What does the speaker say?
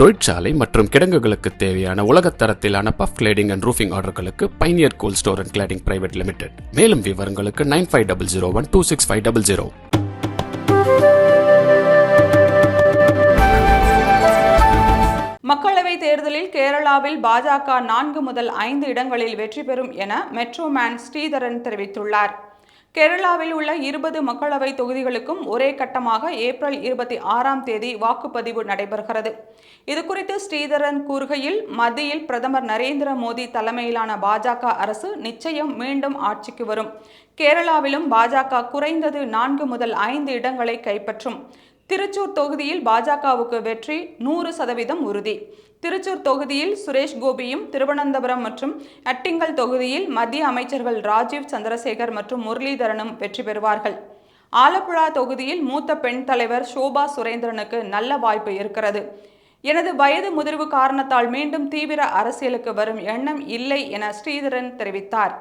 தொழிற்சாலை மற்றும் கிடங்குகளுக்கு தேவையான உலகத்தரத்திலான puff cladding and roofing ஆர்டர்களுக்கு Pioneer cool store and cladding private limited மேலும் விவரங்களுக்கு nine five double zero one two six five double zero மக்களவை தேர்தலில் கேரளாவில் பாஜக நான்கு முதல் ஐந்து இடங்களில் வெற்றி பெறும் என மெட்ரோமேன் ஸ்ரீதரன் தெரிவித்துள்ளார். கேரளாவில் உள்ள இருபது மக்களவை தொகுதிகளுக்கும் ஒரே கட்டமாக ஏப்ரல் இருபத்தி ஆறாம் தேதி வாக்குப்பதிவு நடைபெறுகிறது. இதுகுறித்து ஸ்ரீதரன் கூறுகையில் மத்தியில் பிரதமர் நரேந்திர மோடி தலைமையிலான பாஜக அரசு நிச்சயம் மீண்டும் ஆட்சிக்கு வரும். கேரளாவிலும் பாஜக குறைந்தது நான்கு முதல் ஐந்து இடங்களை கைப்பற்றும். திருச்சூர் தொகுதியில் பாஜகவுக்கு வெற்றி நூறு சதவீதம் உறுதி. திருச்சூர் தொகுதியில் சுரேஷ் கோபியும் திருவனந்தபுரம் மற்றும் அட்டிங்கல் தொகுதியில் மத்திய அமைச்சர்கள் ராஜீவ் சந்திரசேகர் மற்றும் முரளிதரனும் வெற்றி பெறுவார்கள். ஆலப்புழா தொகுதியில் மூத்த பெண் தலைவர் சோபா சுரேந்திரனுக்கு நல்ல வாய்ப்பு இருக்கிறது. எனது வயது முதிர்வு காரணத்தால் மீண்டும் தீவிர அரசியலுக்கு வரும் எண்ணம் இல்லை என ஸ்ரீதரன் தெரிவித்தார்.